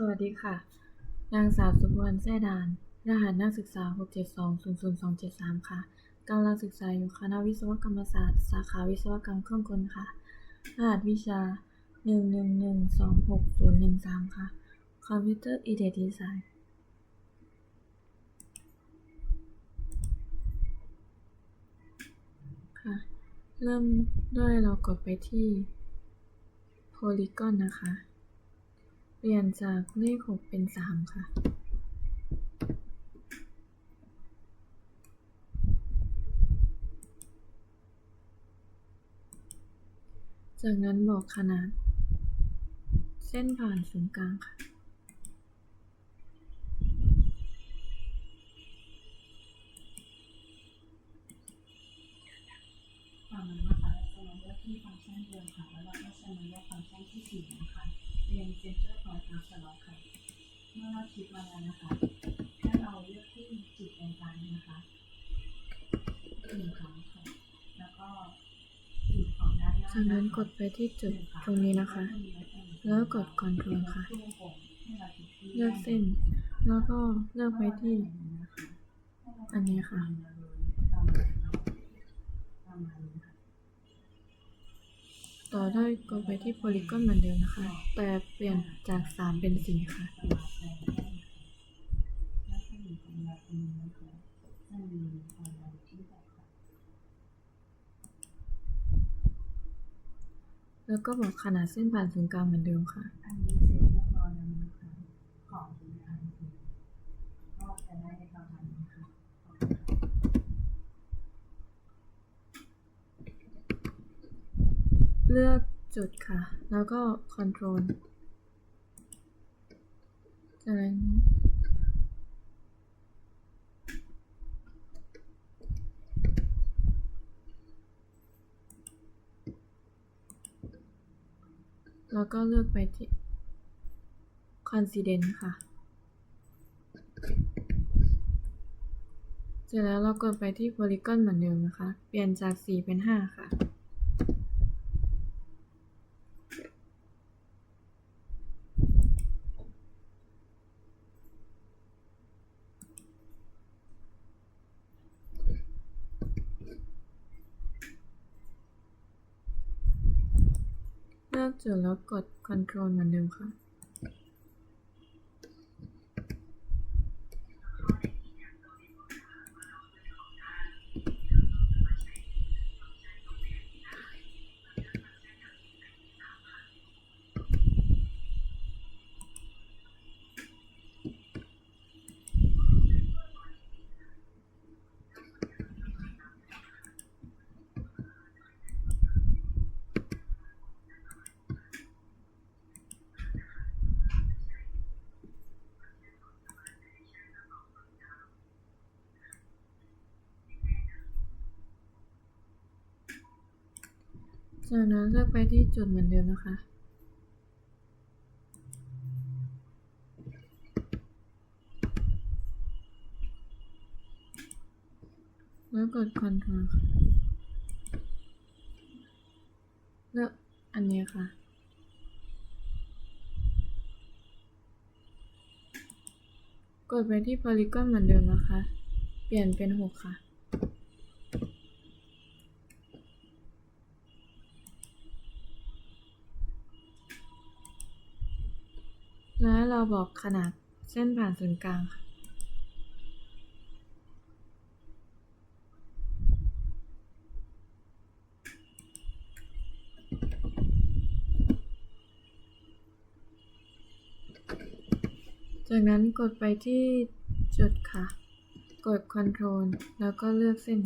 สวัสดีค่ะ นางสาวสุภวรรณแซ่ดาน รหัสนักศึกษา 672-00273 ค่ะ กำลังศึกษาอยู่คณะวิศวกรรมศาสตร์ สาขาวิศวกรรมเครื่องกลค่ะ รหัสวิชา 111-26013 ค่ะ Computer Aided Design ค่ะ เริ่มด้วยเรากดไปที่ Polygon นะคะ ปลี่ยนจากเลข6เป็น3ค่ะ จากนั้นบอกขนาด เส้นผ่านศูนย์กลางค่ะฝั่งนั้นนะคะเราจะมาเลือกที่ฟังก์ชันเดิมค่ะ แล้วเราก็จะมาเลือกฟังก์ชันที่สี่นะคะ point transfer ค่ะ เมื่อเราคลิกมาแล้วนะคะให้เราเลือกที่จุดตรงกลางนะคะหนึ่งครั้งค่ะ แล้วก็จุดของด้านหน้าจากนั้นกดไปที่จุดตรงนี้นะคะ แล้วกด Control ค่ะ เลือกเส้น แล้วก็เลือกไปที่ อันนี้ค่ะ ประมาณนี้ค่ะ ต่อด้วยกดไปที่ Polygon เหมือนเดิมนะคะ แต่เปลี่ยนจาก 3 เป็นสี่ค่ะ แล้วก็บอกขนาดเส้นผ่านศูนย์กลางเหมือนเดิมค่ะ อันนี้เสร็จเรียบร้อยแล้วนะคะของทุกอันคือก็จะได้ประมาณนี้ค่ะขอบคุณค่ะ เลือกจุดค่ะ แล้วก็ Control จากนั้นแล้วก็เลือกไปที่ Coincident ค่ะ เสร็จแล้วเรากดไปที่ Polygon เหมือนเดิมนะคะ เปลี่ยนจาก 4 เป็น 5 ค่ะ จุดแล้วกด Control เหมือนเดิมค่ะ จากนั้นเลือกไปที่จุดเหมือนเดิมนะคะ แล้วกด Ctrl เลือกอันนี้ค่ะ กดไปที่ Polygon เหมือนเดิมนะคะ เปลี่ยนเป็น 6 ค่ะ แล้วเราบอกขนาดเส้นผ่านศูนย์กลางค่ะจากนั้นกดไปที่จุดค่ะ กด Ctrl แล้วก็เลือกเส้น